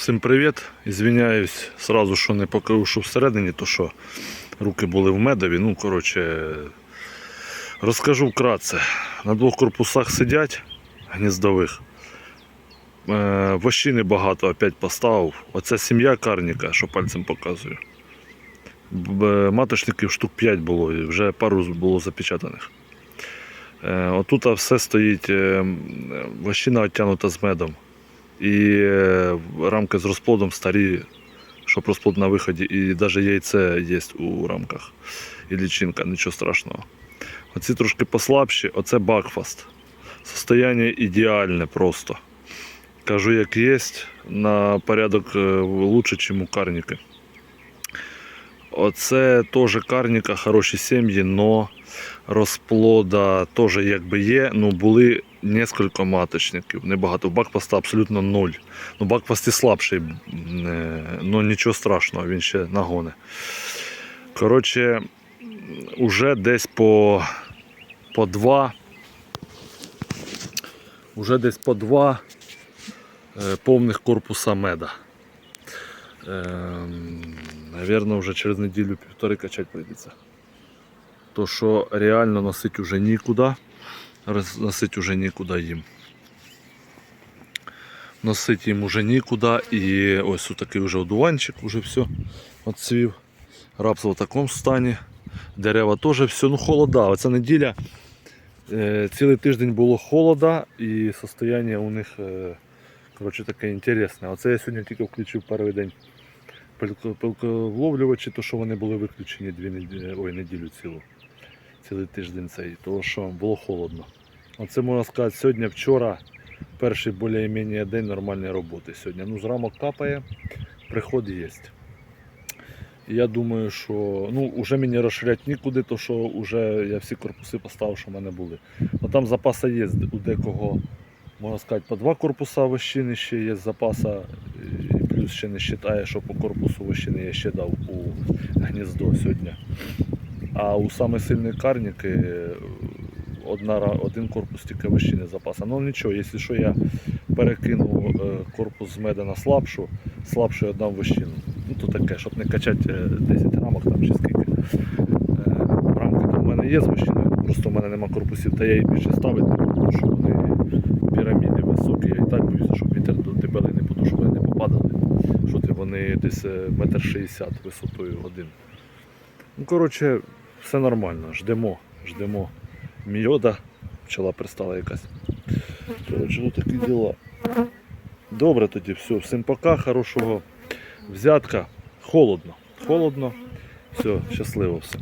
Всім привіт. Ізвиняюсь сразу, що не покажу, що всередині, то що руки були в медові. Ну, коротше, розкажу вкратце. На двох корпусах сидять гніздових. Е, Вощини багато опять поставив. Оце сім'я карніка, що пальцем показую. Маточників штук 5 було, і вже пару було запечатаних. Е, Отут все стоїть, е, вощина оттянута з медом. І е, рамки з розплодом старі, щоб розплод на виході, і навіть яйце є у рамках. І лічинка, нічого страшного. Оці трошки послабші, оце бакфаст. Состояние ідеальне просто. Кажу, як є, на порядок е, лучше, ніж у карніки. Оце теж карніка, хороші сім'ї, но розплода теж якби є, ну були несколько маточників, небагато. У Бакпаста абсолютно ноль. Ну, Бакпаст і слабший, е, ну нічого страшного, він ще нагоне. Коротше, уже десь по, по два. Уже десь по два е, повних корпуса меда. Ем, Навірно, вже через неділю-півтори качати прийдеться. То що реально носить уже нікуди. Носить уже нікуди їм. Носить їм уже нікуди. І ось такий вже одуванчик, уже все отцвів. Рапс в такому стані. Дерева теж все. Ну, холода. Оця неділя. е, Цілий тиждень було холода і состояние у них е, коротше, таке інтересне. Оце я сьогодні тільки включив перший день пилко- пилковловлювачі, то що вони були виключені дві неділі, ой, неділю цілу. Цілий тиждень цей, тому що було холодно. Оце можна сказати, сьогодні, вчора перший більш-менш день нормальної роботи. Сьогодні. Ну, з рамок капає, приход є. Я думаю, що ну, вже мені розширяти нікуди, то що вже я всі корпуси поставив, що в мене були. Ну, там запаси є у декого, можна сказати, по два корпуса вощини ще є запаса, і плюс ще не вважає, що по корпусу вощини я ще дав у гніздо сьогодні. А у саме сильної карніки одна, один корпус тільки вощини запаса. Ну нічого, якщо що, я перекину е, корпус з меда на слабшу, слабшу я дам вощину. Ну то таке, щоб не качати е, 10 рамок там чи скільки. Е, Рамки то в мене є з вощиною, просто в мене нема корпусів, та я їх більше ставити тому що вони піраміди високі, я і так боюся, щоб вітер до дебели не подув, щоб вони не попадали. Що ти вони десь е, метр шістдесят висотою один. Ну, коротше, все нормально, ждемо, ждемо. Мійода, пчела пристала якась. Коротше, ну такі діла. Добре тоді, все, всім пока, хорошого взятка. Холодно. Холодно. Все, щасливо все.